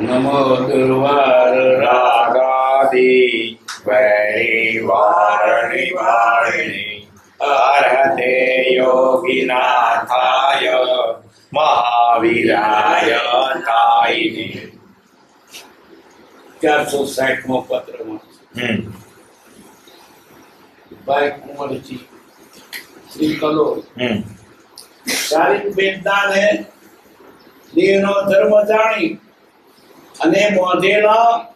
નમો દુર્વાર રાગાદી પરિવાર નિવારણી અર્હતે યોગીનાથાય મહાવીરાય થાયને ચારસો સાઠમો પત્રમાં હમ. ભાઈ કુંવરજી શ્રી કલો હમ. શારીરિક વેદનાને દેહનો ધર્મ જાણી અને બાંધેલા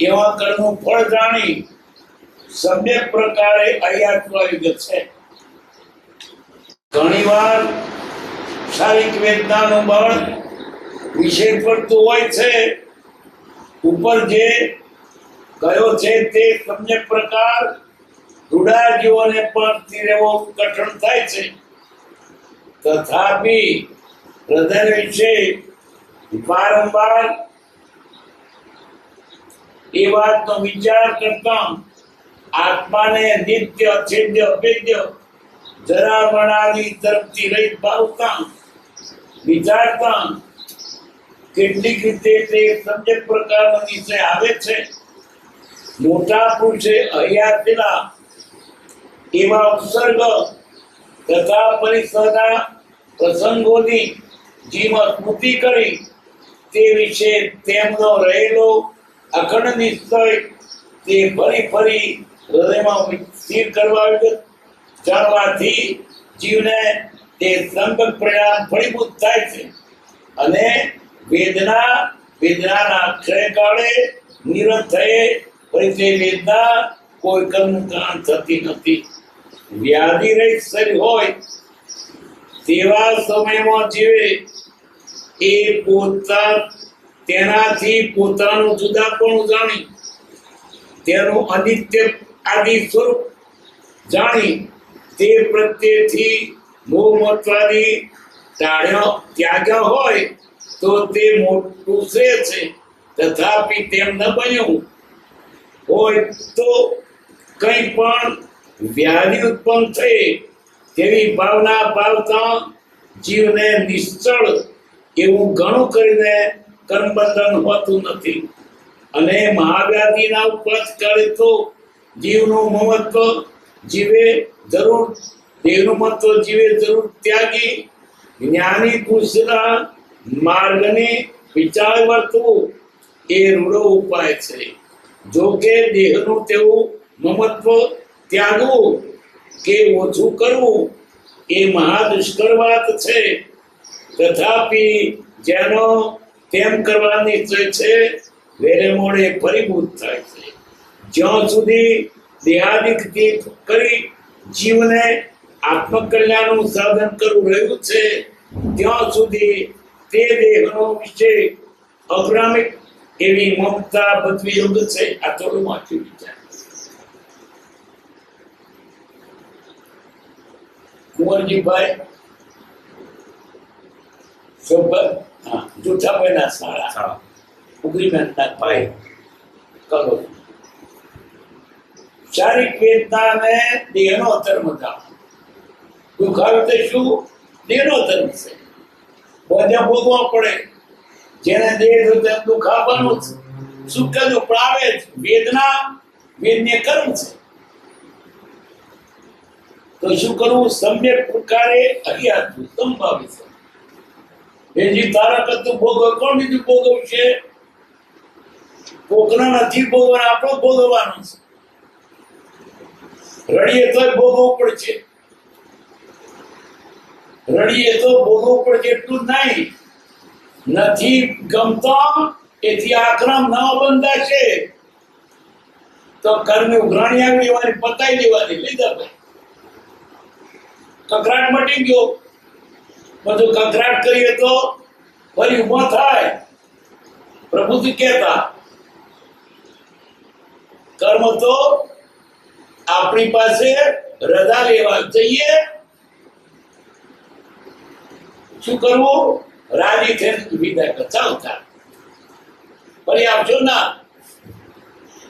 એવા કર્મનું ફળ જાણી સમ્યક પ્રકારે અયાત્માયુગ છે. ઘણીવાર શારીરિક વેદનાનું બળ વિશેષ પડતું હોય છે. ઉપર જે કયો છે તે સમ્યક પ્રકાર રૂડા જીવોને પણ રહેવો કઠણ થાય છે. તથાપી હૃદય વિશે વારંવાર એ વાતનો વિચાર કરતા આત્માને નિત્ય, અછેદ્ય, અભેદ્ય જરામણાની તરફથી રહી ભાવતા વિચારતા કેટલીક રીતે તે સમ્યક પ્રકારનો નિશ્ચય આવે છે. મોટા પુરુષે અહીંયા પેલા એવા ઉપસર્ગ તથા પરિસરના પ્રસંગોની જીવન સ્મૃતિ કરી તે વિશે તેમનો રહેલો અખંડ નિશ્ચય તે ફરી ફરી હૃદયમાં સ્થિર કરવા જાણવાથી જીવને તે સંકલ્પ પરિણામ ફળીભૂત થાય છે. અને વેદના, વેદનાના ક્ષયકાળે નિરત થયે. ફરી તે વેદના કોઈ કર્મનું કારણ થતી નથી. વ્યાધિ રહિત શરીર હોય તેવા સમયમાં જીવે એ પોતા તેનાથી પોતાનું જુદાપણું જાણી. તેનું અનિત્ય આદિ સ્વરૂપ જાણી. તે પ્રત્યેથી મોહમત્વાદી ટાળ્યો ત્યાગ્યો હોય તો તે મોટું શ્રેય છે તથાપિ તેમ ન બન્યું હોય તો કંઈ પણ વ્યાધિ ઉત્પન્ન થઈ તેવી ભાવના ભાવતા જીવને નિશ્ચળ એવું ઘણું કરીને કર્મબંધન હોતું નથી. અને મહાવ્યાધિના ઉપજ કરે તો જીવનું મહત્વ જીવે જરૂર, દેહનું મહત્વ જીવે જરૂર ત્યાગી, જ્ઞાની પુરુષના માર્ગને વિચાર વર્તવું એ રૂડો ઉપાય છે. જો કે દેહનું તેવું મમત્વ ત્યાગવું કે ઓછું કરવું એ મહા દુષ્કર વાત છે. તથાપી જેનો તેમ કરવાની છે? વેરે મોડે પરિભૂત થાય છે. જ્યાં સુધી દેહાદિકથી કરી જીવને આત્મકલ્યાણનું સાધન કરવું રહ્યું છે, ત્યાં સુધી તે દેહનો વિશે અગ્રામિક એવી મમતા બદવી યોગ છે? આ થોડું વાંચ્યું વિચાર કુંવરજીભાઈ હા જૂઠાભાઈના સાળા ઉગરીબેનના ભાઈ કરો શારીરિક વેદના અને દેહનો ધર્મ જાણો દુઃખ આવે તો શું દેહનો ધર્મ છે બધા ભોગવા પડે જેને દેહ છે દુખાવાનું દુઃખ છે સુખ દુઃખ આવે જ વેદના વેદને કર્મ છે તો શું કરવું સમ્યક પ્રકારે અહિયાતું સંભાવી છે બેજી તારા કરતું ભોગવ કોણ બીજું ભોગવશે કોકના નથી ભોગવવાનું આપણો ભોગવવાનું છે. રડીએ તો ભોગવવું પડશે. રડીએ તો ભોગવવું પડશે એટલું નહીં. નથી ગમતા, એથી આક્રમ ન બંધાશે. તો ઘરની ઉઘરાણી આવી દેવાની પતાઈ દેવાની, લીધા કકરાટ મટી ગયો. બધું કંકરાટ કરીએ તો ફરી ઊભો થાય. પ્રભુથી કહેતા, કર્મ તો આપણી પાસે રજા લેવા જઈએ. શું કરવું? રાજી થઈને વિદાય કર ચાલો ચાલ. ફરી આપજો ના,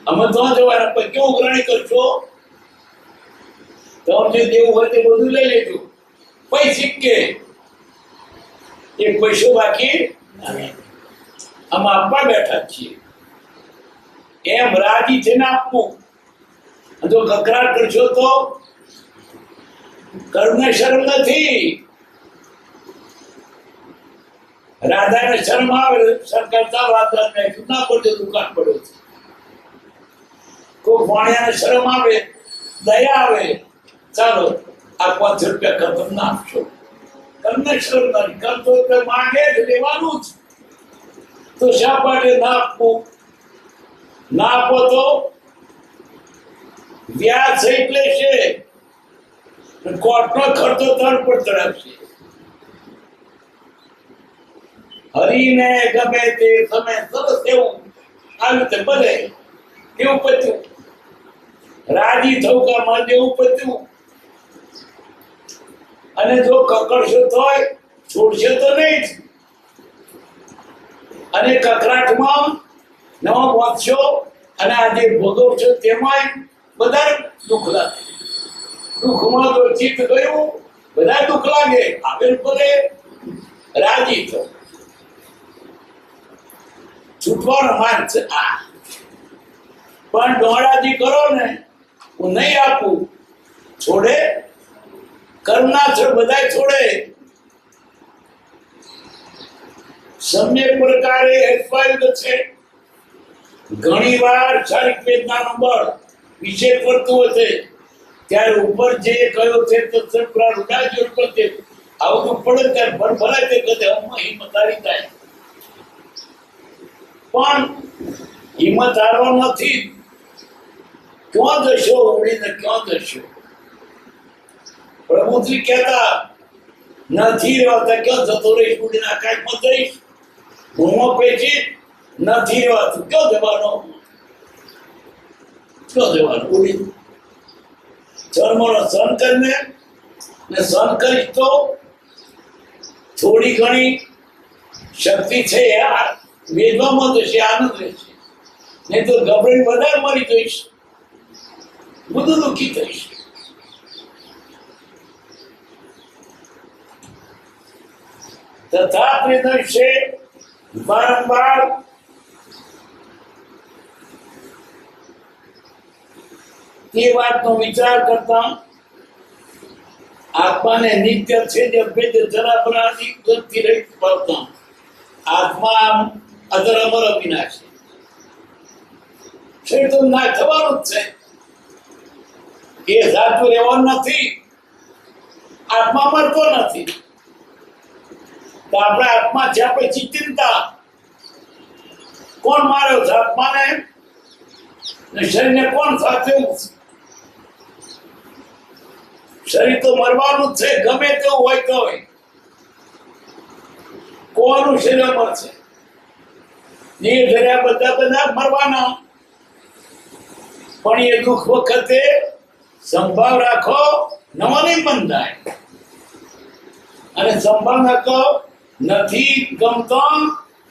અમે તો જવાના પછી કેવું ઉઘરાણી કરશો? તો જે દેવું હોય તે બધું લઈ લેજો. પૈસી કે એક પૈસો બાકી આમાં આપવા બેઠા છીએ. એમ રાજી થઈને આપવું અને જો કકરાટ કરશો તો કર્મને શરમ નથી. રાધાને શરમ આવે સરકાર ચાલ રાધાને ના પડે દુકાન પડ્યો છે. કોઈ વાણિયાને શરમ આવે, દયા આવે, ચાલો આ પાંચ રૂપિયા ખતમ ના આપશો. તમને નથી કરતો તો માંગે જ, લેવાનું જ. તો શા માટે ના આપવું ના આપો તો વ્યાજ થઈ લેશે કોર્ટનો ખર્ચો ત્રણ પર ચડાવશે. હરીને ગમે તે સમય સરસ એવું આવી રીતે બને એવું પત્યું રાજી થવું કે મન જેવું પત્યું અને જો કકડશો તોય છોડશે તો નહીં અને કકરાટમાં નવા વાંચશો અને આજે ભોગવશો તેમાંય બધા દુઃખ લાગે. દુઃખમાં તો ચિત્ત ગયું, બધા દુઃખ લાગે. આગળ પડે રાજી થો. છૂટવાનો માર્ગ છે આ. પણ દોડાજી કરો ને, હું નહીં આપું. છોડે કરના છો બધા છોડે. સમ્યક પ્રકારે છે. ઘણી વાર ચાલીસ પેજના નંબર વિશે પડતું ત્યારે ઉપર જે કયો છે આવું પડે ત્યારે ભર ભરાય તે હિંમત હારી થાય. પણ હિંમત હારવા નથી. ક્યાં જશો? ઉડીને ક્યાં જશો? પ્રભુશ્રી કહેતા, નથી રહેતા ક્યાં જતો રહીશ ઉડીને આકાશમાં જઈશ હું પેચી નથી રહેવાતું, ક્યાં જવાનો? ક્યાં જવાનું? ઉડી ધર્મનો સહન કરીને, ને સહન કરીશ તો થોડી ઘણી શક્તિ છે, આ વેદવામાં જશે આનંદ રહેશે નહીં તો ગભરાઈ વધારે મરી જઈશ. બધું દુઃખી થઈશ. તથાપિ છે. વારંવાર તે વાતનો વિચાર કરતા આત્માને નિત્ય છે જે ભેદ જરા બરાની ગતિ રહી પડતા આત્મા અધર અમર અવિનાશી. છે તો ના થવાનું જ છે. એ સાચું રહેવાનું નથી. આત્મા મરતો નથી. તો આપણે આત્મા છે પછી ચિંતા કોણ માર્યો છે? આત્માને શરીરને કોણ સાચવ્યું શરીર તો મરવાનું છે, ગમે તેવું હોય તો હોય. કોનું શરીર મરશે જે ધર્યા બધા બધા મરવાના. પણ એ દુઃખ વખતે સંભાવ રાખો નવા નહીં બંધાય અને સંભાવ રાખો નથી ગમતો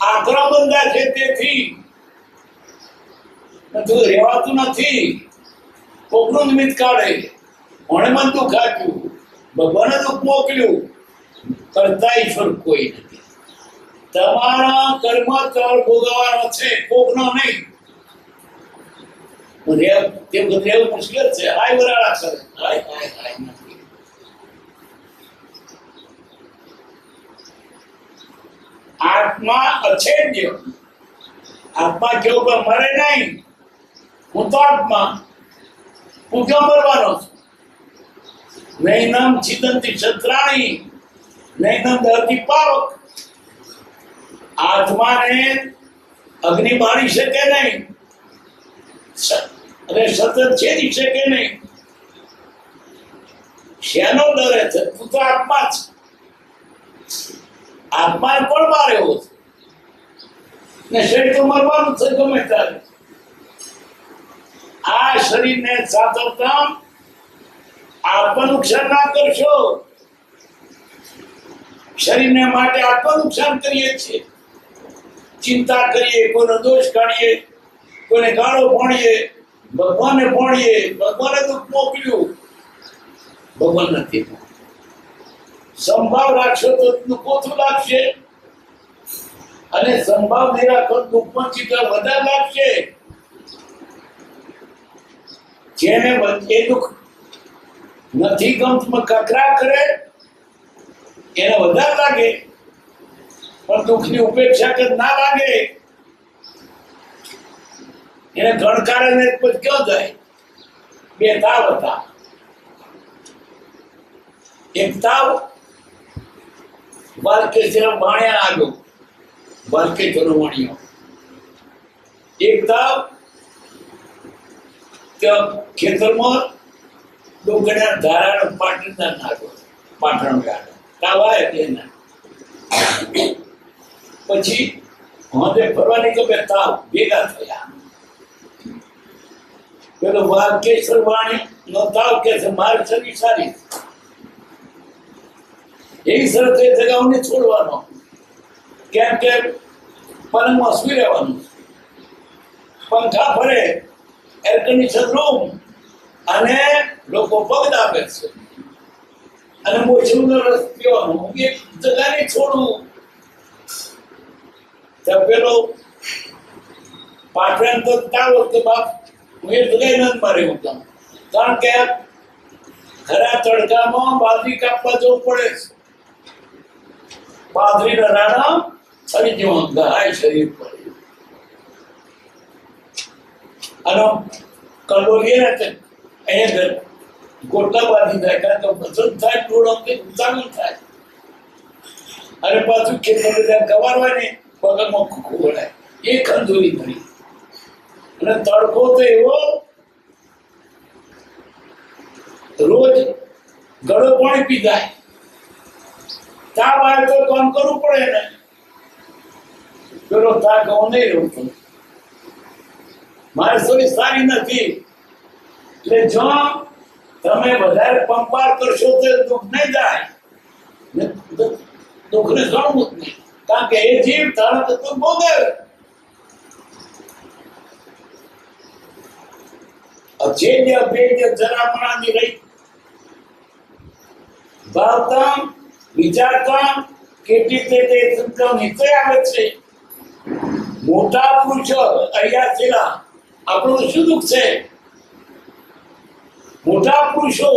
આગ્રહ બંધા છે તેથી રહેવાતું નથી. કોકનું નિમિત્ત કાઢે. કોણે મન દુઃખ આપ્યું ભગવાને દુઃખ મોકલ્યું. કરતા ઈશ્વર કોઈ નથી. તમારા કર્મ તળ ભોગવવાનો છે, કોકનો નહીં. તેમ રેવ મુશ્કેલ છે. હાય વરાળા કરે. હાય હાય હાય. આત્મા અછેદ્ય. આત્મા કેવું કે મરે નહીં. હું તો આત્મા. હું ક્યાં મરવાનો છું? નૈનમ છિદંતી શત્રાણી નૈનમ દહતી પાવક. આત્માને અગ્નિ બાળી શકે નહીં. અને સતત છેદી શકે નહીં. શેનો ડરે છે? તું તો આત્મા છે આત્માને પણ મારે એવો છે. ને શરીર તો મરવાનું છે, ગમે ત્યારે. આ શરીરને સાચવતા આત્મનુકસાન ના કરશો. શરીરને માટે આત્મનુકસાન કરીએ છીએ. ચિંતા કરીએ, કોઈનો દોષ કાઢીએ, કોઈને ગાળો ભણીએ ભગવાનને ભણીએ ભગવાને દુઃખ મોકલ્યું. ભગવાન નથી સંભાવ રાખશો તો કોથું લાગશે. અને સંભાવ નિરાકરણ દુઃખમાં ચિત્ર વધારે લાગશે. જેને એ દુઃખ નથી ગમતું કકરા કરે, એને વધારે લાગે. પણ દુઃખની ઉપેક્ષા કે ના લાગે. એને ગણકારે ને પછી ક્યાં જાય? બે તાવ હતા. એક તાવ બાલકેશ્વર ભાણ્યા આવ્યો બાલકેશ્વર વાણિયો એક તાવ ખેતરમાં ડોંગરના ધારાનો પાટણદાર નાખ્યો પાટણ ગાડો આવે તેના પછી હોદે ફરવાની કે તાવ ભેગા થયા. પેલો બાલકેશ્વર વાણી, નો તાવ કે છે, મારી શરીર સારી એવી શરત એ જગાવને છોડવાનો. કેમ કે પલંગમાં સુઈ રહેવાનું? પંખા ફરે એર કન્ડિશન રૂમ, અને લોકો પગ દાબે છે. અને મોછું રસ પીવાનું, હું એક જગા ને છોડું. તો પેલો પાટણ તો તાવ કે બાપ, હું એ જગ્યાએ નથી મારે કારણ કે ખરા તડકામાં બાજરી કાપવા જવું પડે છે. બાજરીના રાણા છરી જેવા ગહાય શરીર પર અને કલોરીએ ને તે અહીંયા ગોટા બાંધી થાય કારણ કે વજન થાય, ડોળો કે ઉતાવળ થાય. અને પાછું ખેતર બધા ગવારવાની પગમાં ખોખું વળાય. એ ખંજોરી ભરી. અને તડકો તો એવો, રોજ ગળો પાણી પી જાય. તાવ આવે તો કામ કરવું પડે ને પેલો તાવ ગવો નહીં રહેતો મારી થોડી સારી નથી એટલે જો તમે વધારે પંપાર કરશો તો દુઃખ નહીં જાય ને દુઃખને જાણવું જ નહીં કારણ કે એ જીવ તારા તો ભોગવે અજેય અભેય જરામણાની રહી ભાવતા વિચારતા કેટલી તે નીચે આવે છે. મોટા પુરુષો અહીંયા થયેલા આપણું શું દુઃખ છે? મોટા પુરુષો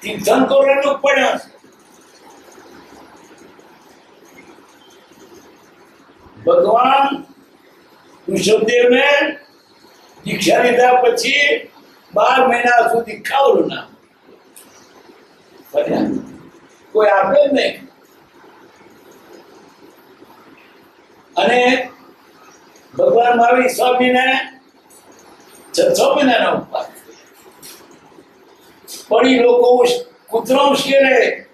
તીર્થંકરોને દુઃખ પડ્યા ભગવાન ઋષભદેવને દીક્ષા લીધા પછી બાર મહિના સુધી ખાવડું ના. કોઈ આપે જ નહીં. અને ભગવાન મહાવીર સ્વામીને છ મહિનાના ઉપવાસ પડી લોકો કૂતરો ઉશ્કેરે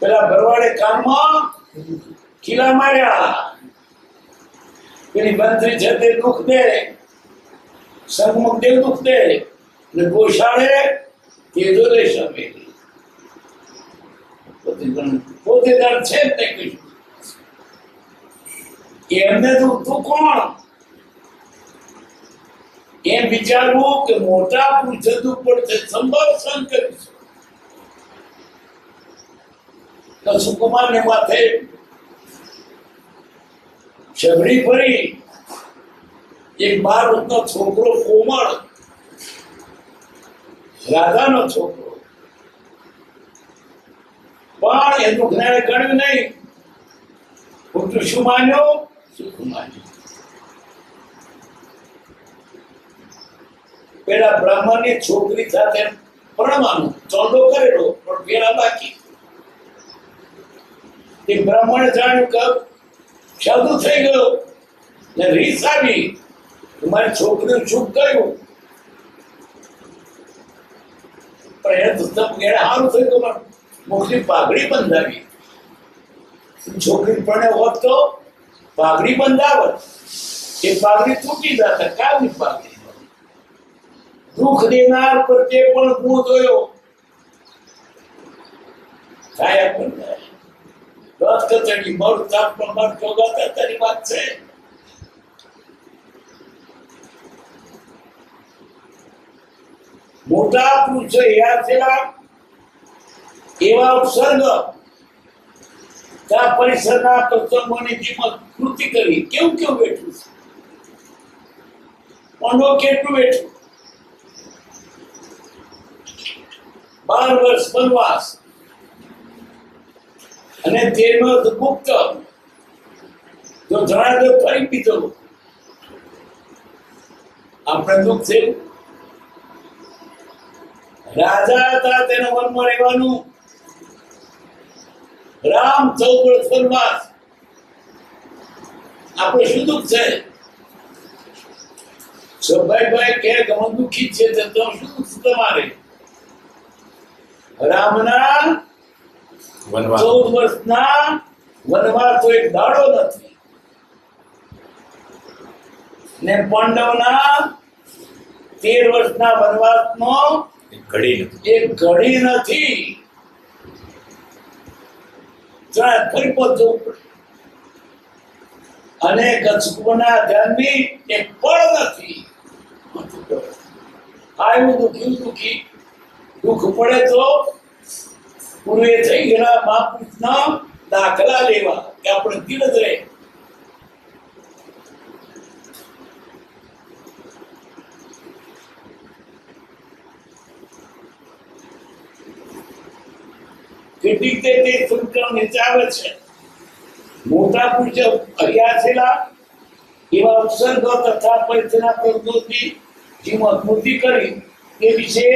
પેલા ભરવાડે કાનમાં ખીલા માર્યા. પેલી મંત્રી છે તે દુઃખ દે. સંગમુખ દેવ દુઃખ દે. ને ગોશાળે તેજો લઈ સમેલી પોતે ગણ છે જ નહીં કશું એમને મોટા પુરુષ ઉપર સંભવ કરીશું તો ને માથે શબરી ફરી. એક બાર વર્ષનો છોકરો કોમળ. રાધાનો છોકરો. પણ એનું દુઃખને ગણ્યું નહીં. ખોટું શું માન્યો? સુખ માન્યું પેલા બ્રાહ્મણની છોકરી સાથે પરણવાનું ચોંડો કરેલો, પણ પેલા બાકી. તે બ્રાહ્મણ જાણ્યું કે સાધુ થઈ ગયો. ને રીસ આવી. મારી છોકરીનું શુભ કર્યું? પણ એ તો સારું કે મારે મુખની પાઘડી બંધાવી. છોકરી પરણે હોત તો પાઘડી બંધાવત. એ પાઘડી તૂટી જાત કાવી પાઘડી દુઃખ દેનાર પ્રત્યે પણ ગુણ જોયો. કાયા આપણને રથ કચડી મળ તાપ પણ મળ ચોગાતા તારી વાત છે. મોટા પુરુષો યાદ થયેલા એવા ઉપસર્ગ ત્યાં પરિસરના પ્રસંગોની કિંમત કૃતિ કરી કેવું કેવું બેઠું છે? પંડો કેટલું બેઠું? બાર વર્ષ વનવાસ. અને તેનો મુક્ત જો જણાય તો ફરી પીધો. આપણે દુઃખ થયું. રાજા હતા, તેના વનમાં રહેવાનું. રામ વર્ષ વનવાસ આપણે શું દુઃખ છે? સભાઈભાઈ કે ગમે દુઃખી છે તો શું દુઃખ તમારે? રામના વનવાસ. ચૌદ વર્ષના વનવાસ તો એક દાડો નથી. ને પાંડવના તેર વર્ષના વનવાસનો એક ઘડી નથી. એક ઘડી નથી. ફરી પહોંચવું પડે અને કચ્છના ધ્યાનની એક પળ નથી. આવ્યું દુઃખ્યું દુઃખી દુઃખ પડે તો પૂર્વે થઈ ગયેલા મહાપુરુષના દાખલા લેવા, કે આપણે ધીરજ રહે. કેટલીક તે તે સંસ્કરણ નીચાવે છે. મોટા પુરુષ હરિયા છેલા એવા ઉપસર્ગો તથા પરિચયના પ્રવૃત્તિ જેમાં સ્મૃતિ કરી એ વિશે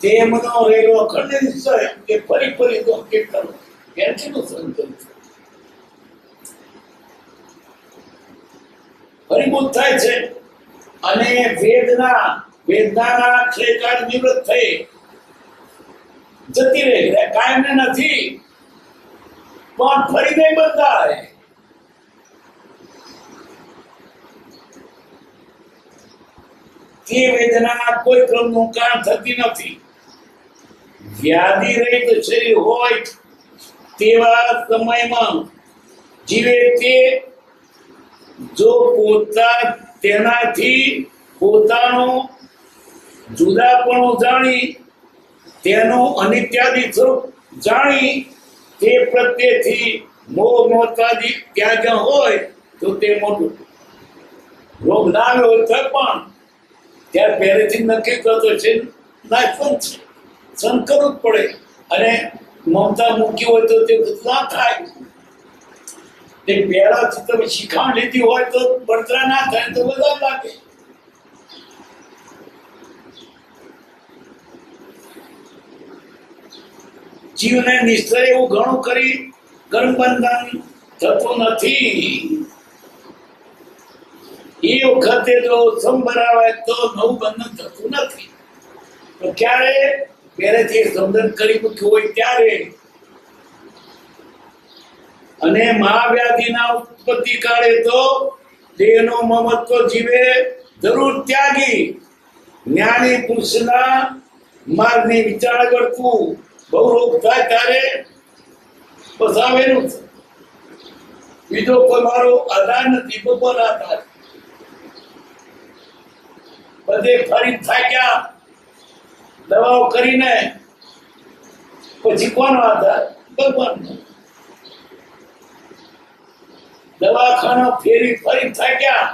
તેમનો રહેલો અખંડ નિશ્ચય કે ફરી ફરી તો કે કરો. કેટલું સંકલ્પ ફરીભૂત થાય છે. અને વેદના, વેદનાના ક્ષયકાળ નિવૃત્ત થઈ જતી રહે. એટલે કાયમ નથી. પણ ફરી નહીં બંધાય. તે વેદના કોઈ ક્રમનું કારણ થતી નથી. વ્યાધિ રહિત શરીર હોય તેવા સમયમાં જીવે તે જો પોતા તેનાથી પોતાનો જુદાપણું જાણી તેનું અનિત્યાદિ સ્વરૂપ જાણી તે પ્રત્યેથી મોહ મોતાદી ત્યાં જ્યાં હોય તો તે મોટું. રોગ ના આવ્યો તો પણ ત્યારે પહેલેથી નક્કી કરતો છે નાશવંત છે. સહન કરવું જ પડે. અને મમતા મૂકી હોય તો તે ના થાય. તે પહેલાથી તમે શિખાણ લીધી હોય તો બળતરા ના થાય તો બધા લાગે. જીવને નિસ્તરે એવું ઘણું કરી ગર્ભબંધન થતું નથી. એ વખતે જો સંભરાવે તો નવું બંધન થતું નથી. ક્યારે પહેલેથી સમજણ કરી મૂક્યું હોય ત્યારે અને મહાવ્યાધિના ઉત્પત્તિ કાળે તો દેહનો મમત્વ જીવે જરૂર ત્યાગી. જ્ઞાની પુરુષના માર્ગની વિચાર કરતું બહુ થાય ત્યારે પસાવેલું છે. બીજો કોઈ મારો આધાર નથી બપોર આધાર. બધે ફરી થાક્યા, દવાઓ કરીને, પછી કોનો આધાર? ભગવાનનો. દવાખાના ફેરી ફરી થાક્યા,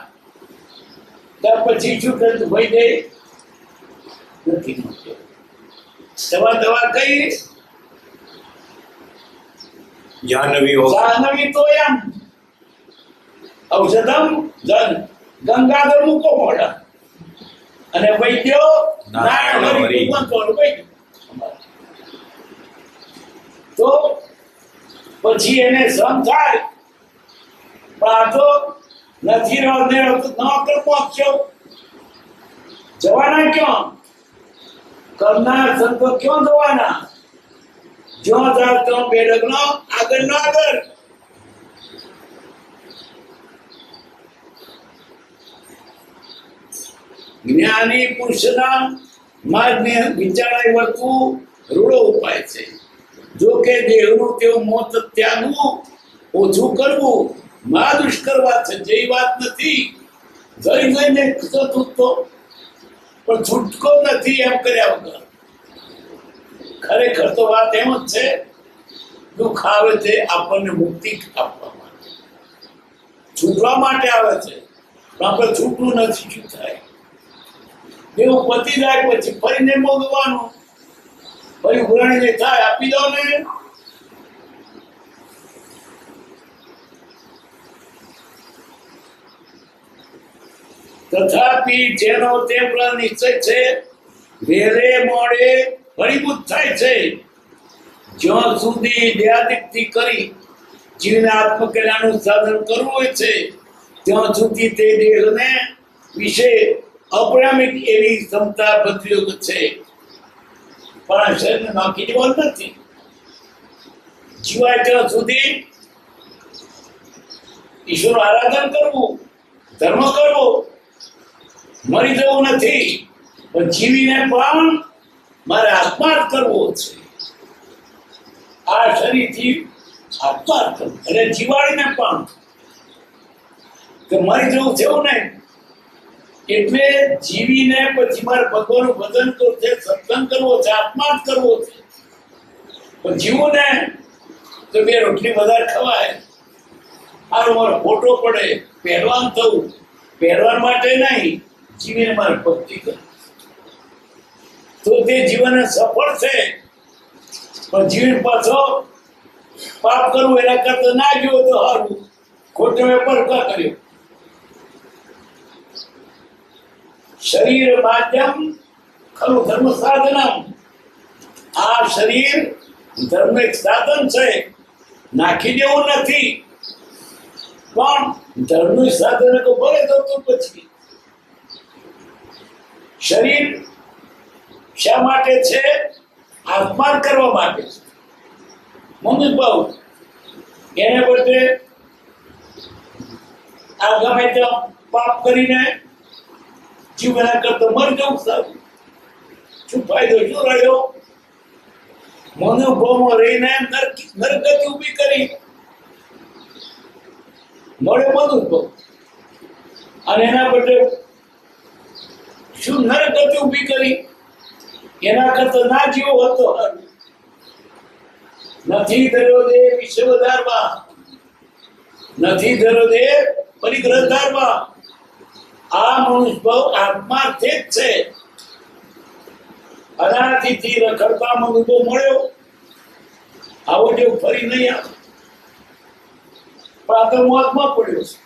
ત્યાર પછી શું કર્યું ભાઈ દે. નથી દવા દવા કઈ જાહ્નવી હો જાહ્નવી તો એમ. ઔષધમ જન. ગંગાધર મૂકો મોઢા. અને વૈદ્યો નારાયણ હરિ. ભગવાન તો વૈદ્ય. તો પછી એને સહન થાય. પણ આ તો નથી રહ્યો ને રહ્યો ન કરવો પહોંચ્યો જવાના ક્યાં? કરનાર સંતો ક્યાં જવાના? જ્યાં જાવ ત્યાં બે લગ્ન આગળ. જ્ઞાની પુરુષના માર્ગને વિચારાય વર્તવું રૂડો ઉપાય છે. જો કે દેહનું તેવું મોત ત્યાગવું, ઓછું કરવું, મા દુષ્કરવા છે, જે વાત નથી. જઈ જઈને થતું તો, પણ છૂટકો નથી એમ કર્યા વગર. ખરેખર તો વાત એમ જ છે, દુઃખ આવે છે આપણને મુક્તિ આપવા માટે. છૂટવા માટે આવે છે, પણ આપણે છૂટવું નથી, શું થાય? એવું પતી જાય પછી ફરીને મોગવાનું ફરી ઉઘરાણીને થાય, આપી દો ને. તથાપી જેનો તે નિશ્ચય છે, વેરે મોડે ફળીભૂત થાય છે. જ્યાં સુધી દેહાદિકથી કરી જીવને આત્મકલ્યાણનું સાધન કરવું હોય છે, ત્યાં સુધી તે દેહને વિશે અપરામિક એવી ક્ષમતા પ્રતિયોગ છે. પણ શરીરને નાખી દેવાનું નથી. જીવાય ત્યાં સુધી ઈશ્વર આરાધન કરવું, ધર્મ કરવો, મરી જવું નથી. પણ જીવીને પણ મારે આત્માર્થ કરવો છે. આ શરીરથી આત્માર્થ કરવો. અને જીવાડીને પણ. કે મરી જવું થયું ને, એટલે જીવીને પછી મારે ભગવાનનું ભજન કરવું છે, સત્સંગ કરવો છે આત્માર્થ કરવો છે. પણ જીવું ને તો બે રોટલી વધારે ખવાય. આનો મારો ફોટો પડે. પહેરવાન થવું. પહેરવાન માટે નહીં, જીવીને મારે ભક્તિ કરવી. તો તે જીવન સફળ છે. પણ જીવન પાછો પાપ કરવું એના કરતા ના ગયો તો સારું ખોટો વેપાર કા કર્યો. શરીર માધ્યમ ખરું, ધર્મ સાધનમ. આ શરીર ધર્મ એક સાધન છે. નાખી દેવું નથી. પણ ધર્મનું સાધન તો ભલે થતું પછી. શરીર શા માટે છે? અપમાન કરવા માટે મમ્મી બહુ. એને બદલે આ ગમે ત્યાં પાપ કરીને જીવના કરતા મર જવું સારું. શું ફાયદો? શું રહ્યો? મનોભાવમાં રહીને નરગતિ ઊભી કરી. મળે મનુભવ. અને એના બદલે શું નરગતિ ઊભી કરી? એના કરતા ના જીવો હતો. નથી ધર્યો દે વિશ્વધારમાં. નથી ધર્યો દે પરિગ્રહધારમાં આ મનુષ્ય બહુ આત્માર્થે જ છે. અનાદિથી રખડતા મનુભવ મળ્યો. આવો જેવું ફરી નહીં આવે. પણ આ તો મોતમાં પડ્યો છે.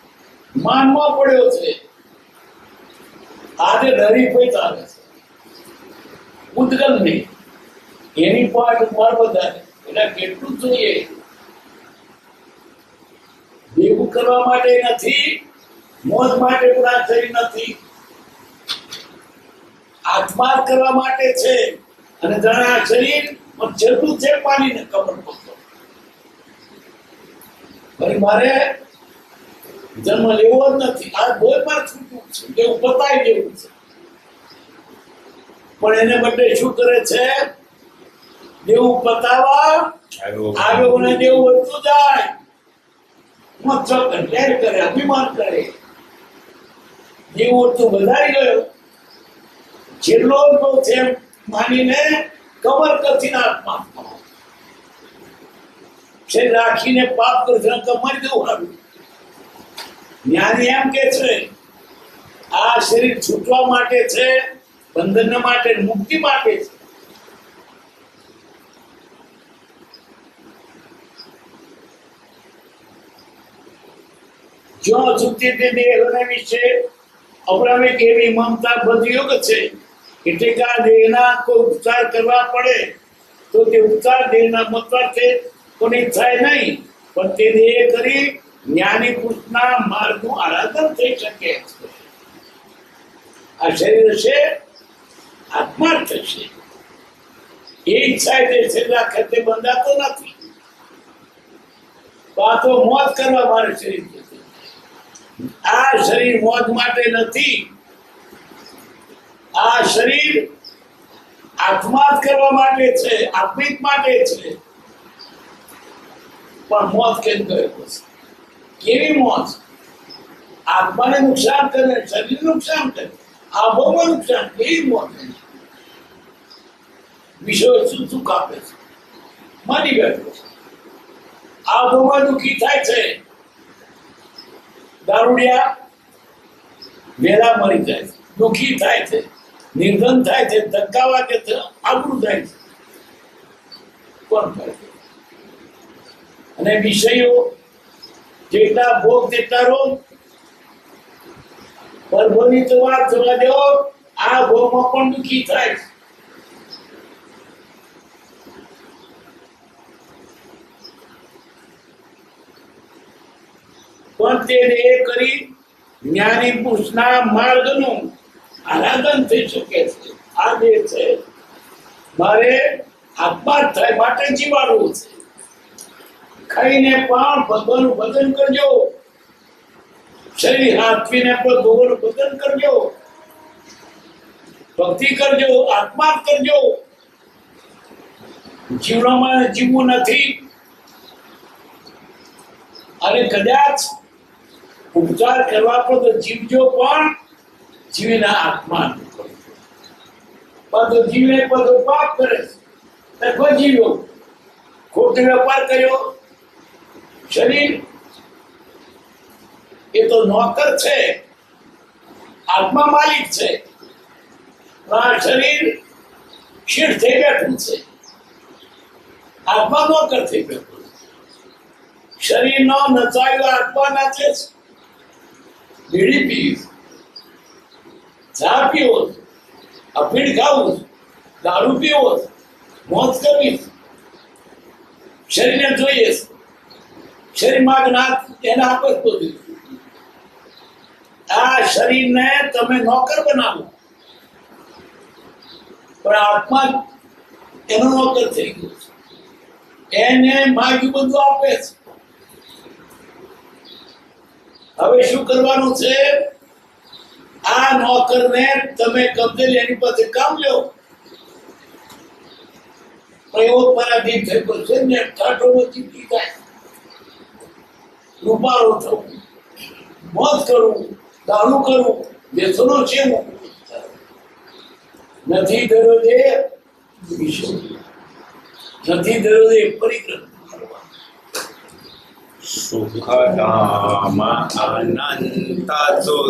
માનમાં પડ્યો છે. આજે ડરી કોઈ ચાલે છે. ઉદગલ નહીં એની પાઠ ઉપર વધારે એટલે કેટલું જોઈએ. દેવું કરવા માટે નથી, મોજ માટે પૂરા થઈ નથી. આત્માર કરવા માટે છે, અને જાણે આ શરીર, પણ જેટલું છે પાણીને કમર પડતો ભાઈ મારે જન્મ લેવો જ નથી. આ બોયમાં છૂટું છે, એવું બતાવી દેવું છે. પણ એને બદલે શું કરે છે? દેવું પતાવા આવ્યો આવ્યો ને દેવું વધતું જાય. કંટ્રોલ કરે અભિમાન કરે. દેવું વધતું વધારી ગયો. જેટલો તો છે માનીને કમર કરતી આત્મા છે રાખીને પાપ કરશે તો મરી જવું સારું જ્ઞાની એમ કે છે આ શરીર છૂટવા માટે છે બંધન માટે મુક્તિ માટે છે જો તે દેહને વિશે અપરામિક એવી મમતા બદયુગ છે એટલે કે આ દેહના કોઈ ઉપચાર કરવા પડે, તો તે ઉપચાર દેહના મતલબથી કોની થાય નહીં, પણ તે દેહ કરી જ્ઞાની પુરુષના માર્ગનું આરાધન થઈ શકે આ શરીર છે આત્મા થશે એ ઈચ્છા તે છેલ્લા ખેતે બંધાતો નથી. તો મોત કરવા મારે શરીર આ શરીર મોત માટે નથી. આ શરીર આત્માર્થ કરવા માટે છે આત્મિક માટે છે. પણ મોત કેમ કરે કેવી મોત? આત્માને નુકસાન કરે શરીર નુકસાન કરે. આબોમાં નુકસાન, કેવી મોત? વિષયો શું સુખ આપે છે? માની બેઠો આ ભોગવા દુઃખી થાય છે? દારૂડિયા વેલા મરી જાય છે. દુઃખી થાય છે. નિર્ધન થાય છે. ધક્કા વાગે છે આબરું થાય છે. કોણ થાય છે? અને વિષયો જેટલા ભોગ તેટલા રોગ. પરભોની તો વાત થવા દેવો આ ભોગમાં પણ દુઃખી થાય છે. પણ તે દેહ કરી જ્ઞાની પુરુષના માર્ગનું આરાધન થઈ શકે છે. આ દેહ છે, મારે આત્મા થાય માટે જીવાડવું છે. ખાઈને પણ ભગવાનનું ભજન કરજો. શરીર હાથવીને પણ ભગવાનનું ભજન કરજો. ભક્તિ કરજો, આત્મા કરજો. જીવનમાં જીવવું નથી. અને કદાચ ઉપચાર કરવા પર તો જીવજો પણ જીવીના આત્મા તો જીવે બધો પાપ કરે છે. તો જીવ્યો ખોટો વેપાર કર્યો. શરીર એ તો નોકર છે. આત્મા માલિક છે. આ શરીર શેઠ થઈ બેઠું છે. આત્મા નોકર થઈ બેઠું શરીરનો નચાયો આત્મા નાચે છે. બીડી પી ચા પીવો અફીણ ખાવું દારૂ પીવો મોજ કરવી. શરીરને જોઈએ શરીરમાં જ્ઞાત એને આપે જ બધું. આ શરીરને તમે નોકર બનાવો. પણ આત્મા એનો નોકર થઈ ગયો છે. એને માગ્યું બધું આપે છે. હવે શું કરવાનું છે? આ નોકરને તમે કબજે એની પાસે કામ લ્યો. એવો પરાધીન થવું. મોત કરવું. દારૂ કરવું. વ્યસનો છે નથી દરરોજે નથી દરરોજે પરિક્રમ. સુખધામ અનંતા